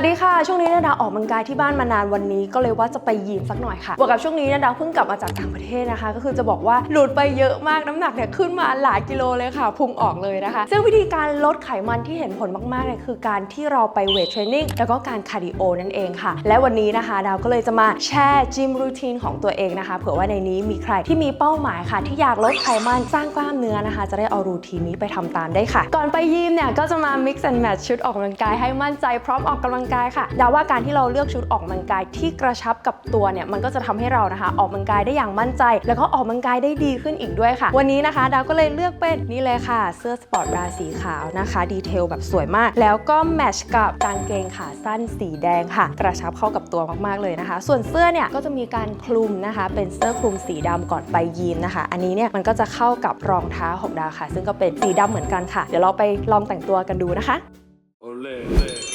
วัสดีค่ะ ช่วงนี้นี่ยดาวออกกำลังกายที่บ้านมานานวันนี้ ก็เลยว่าจะไปยิมสักหน่อยค่ะบวกกับช่วงนี้นี่ยดาวเพิ่งกลับมาจากต่างประเทศนะคะ ก็คือจะบอกว่าหลุดไปเยอะมากน้ำหนักเนี่ยขึ้นมาหลายกิโลเลยค่ะพุงออกเลยนะคะ ซึ่งวิธีการลดไขมันที่เห็นผลมากๆเนี่ยคือการที่เราไปเวทเทรนนิ่งแล้วก็การคาร์ดิโอนั่นเองค่ะ และวันนี้นะคะ ดาวก็เลยจะมาแชร์จิมรูทีนของตัวเองนะคะ เผื่อว่าในนี้มีใครที่มีเป้าหมายค่ะ ที่อยากลดไขมันสร้างกล้ามเนื้อนะคะ จะได้เอารูทีนนี้ไปทำตามได้ค่ะ ก่อนไปยิมเนี่ยก็จะมา mix and match ชุดออกกำลังกายให้มั่นใจพร้อมออกกำลังกายค่ะดาวว่าการที่เราเลือกชุดออกกำลังกายที่กระชับกับตัวเนี่ยมันก็จะทำให้เรานะคะออกกำลังกายได้อย่างมั่นใจ แล้วก็ออกกำลังกายได้ดีขึ้นอีกด้วยค่ะ วันนี้นะคะ ดาวก็เลยเลือกเป็นนี่เลยค่ะ เสื้อสปอร์ตบราสีขาวนะคะดีเทลแบบสวยมาก แล้วก็แมทช์กับกางเกงขาสั้นสีแดงค่ะ กระชับเข้ากับตัวมากๆเลยนะคะ ส่วนเสื้อเนี่ยก็จะมีการคลุมนะคะ เป็นเสื้อคลุมสีดำก่อนไปยิมนะคะ อันนี้เนี่ยมันก็จะเข้ากับรองเท้าของดาวค่ะ ซึ่งก็เป็นสีดำเหมือนกันค่ะ เดี๋ยวเราไปลองแต่งตัวกันดูนะคะ Olé.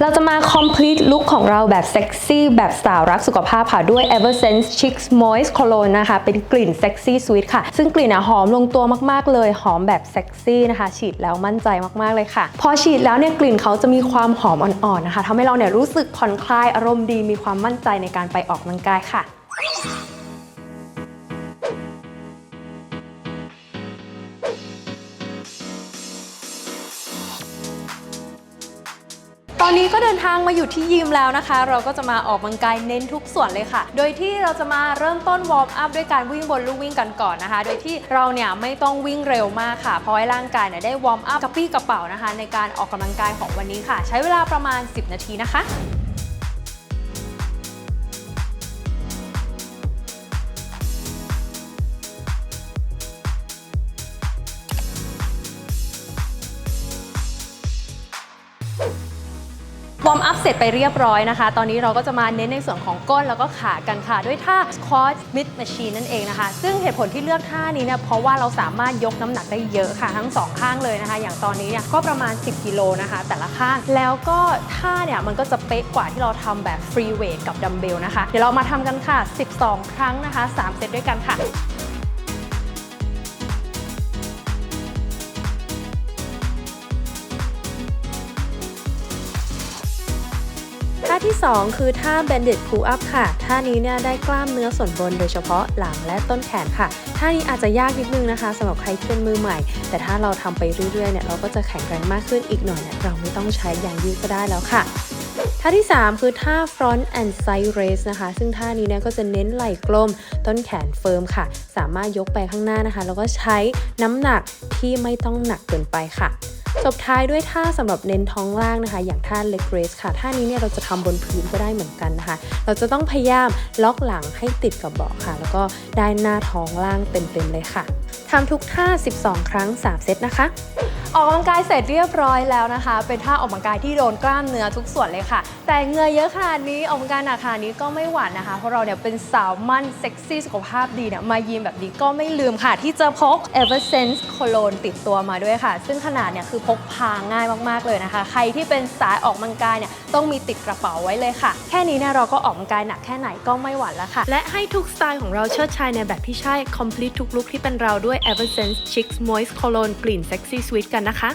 เราจะมา complete look ของเราแบบเซ็กซี่แบบสาวรักสุขภาพค่ะ ด้วย Eversense Chicks Moist Cologne นะคะ เป็นกลิ่นเซ็กซี่สวีทค่ะ ซึ่งกลิ่นอะหอมลงตัวมากๆเลย หอมแบบเซ็กซี่นะคะ ฉีดแล้วมั่นใจมากๆเลยค่ะ พอฉีดแล้วเนี่ยกลิ่นเขาจะมีความหอมอ่อนๆนะคะทำให้เราเนี่ยรู้สึกผ่อนคลายอารมณ์ดีมีความมั่นใจในการไปออกกำลังกายค่ะ ตอนนี้ก็เดินทางมาอยู่ที่ยิมแล้วนะคะ เราก็จะมาออกกำลังกายเน้นทุกส่วนเลยค่ะ โดยที่เราจะมาเริ่มต้นวอร์มอัพด้วยการวิ่งบนลู่วิ่งกันก่อนนะคะ โดยที่เราเนี่ยไม่ต้องวิ่งเร็วมากค่ะ เพราะให้ร่างกายเนี่ยได้วอร์มอัพกระปรี้กระเป๋านะคะ ในการออกกำลังกายของวันนี้ค่ะ ใช้เวลาประมาณ 10 นาทีนะคะ วอร์มอัพเสร็จไปเรียบร้อยนะคะ ตอนนี้เราก็จะมาเน้นในส่วนของก้นแล้วก็ขากันค่ะ ด้วยท่า squat mid machine นั่นเองนะคะ ซึ่งเหตุผลที่เลือกท่านี้เนี่ยเพราะว่าเราสามารถยกน้ำหนักได้เยอะค่ะ ทั้งสองข้างเลยนะคะ อย่างตอนนี้เนี่ยก็ประมาณ 10 กิโลนะคะ แต่ละข้าง แล้วก็ท่าเนี่ยมันก็จะเป๊ะกว่าที่เราทำแบบ free weight กับดัมเบลนะคะ เดี๋ยวเรามาทำกันค่ะ 12 ครั้งนะคะ 3 เซตด้วยกันค่ะ ท่าที่ 2 คือท่า banded pull up ค่ะ ท่านี้เนี่ยได้กล้ามเนื้อส่วนบนโดยเฉพาะหลังและต้นแขนค่ะ ท่านี้อาจจะยากนิดนึงนะคะสำหรับใครที่เป็นมือใหม่ แต่ถ้าเราทำไปเรื่อยๆเนี่ยเราก็จะแข็งแรงมากขึ้นอีกหน่อยเนี่ยเราไม่ต้องใช้ยางยืดก็ได้แล้วค่ะท่าที่ 3 คือท่า front and side raise นะคะ ซึ่งท่านี้เนี่ยก็จะเน้นไหล่กลม ต้นแขนเฟิร์มค่ะ สามารถยกไปข้างหน้านะคะ แล้วก็ใช้น้ำหนักที่ไม่ต้องหนักเกินไปค่ะ จบท้ายด้วยท่าสำหรับเน้นท้องล่างนะคะ อย่างท่าเล็กเรสค่ะ ท่านี้เนี่ยเราจะทำบนพื้นก็ได้เหมือนกันนะคะ เราจะต้องพยายามล็อกหลังให้ติดกับเบาะค่ะ แล้วก็ได้หน้าท้องล่างเต็มๆเลยค่ะทำทุกท่า 12 ครั้ง 3 เซตนะคะ ออกกำลังกายเสร็จเรียบร้อยแล้วนะคะ เป็นท่าออกกำลังกายที่โดนกล้ามเนื้อทุกส่วนเลยค่ะ แต่เงื่อเยอะขนาดนี้ออกกำลังกายหนักขนาดนี้ก็ไม่หวั่นนะคะ เพราะเราเนี่ยเป็นสาวมั่นเซ็กซี่สุขภาพดีเนี่ยมายิมแบบนี้ก็ไม่ลืมค่ะ ที่จะพก Eversense Cologne ติดตัวมาด้วยค่ะ ซึ่งขนาดเนี่ยคือพกพาง่ายมากๆเลยนะคะ ใครที่เป็นสายออกกำลังกายเนี่ยต้องมีติดกระเป๋าไว้เลยค่ะ แค่นี้เนี่ยเราก็ออกกำลังกายหนักแค่ไหนก็ไม่หวั่นแล้วค่ะ และให้ทุกสไตล์ของเราเชิดชายในแบบที่ใช่ complete ทุกลุคที่เป็นเราด้วย Eversense Chicks Moist Cologne กลิ่น Sexy Sweet กันนะคะ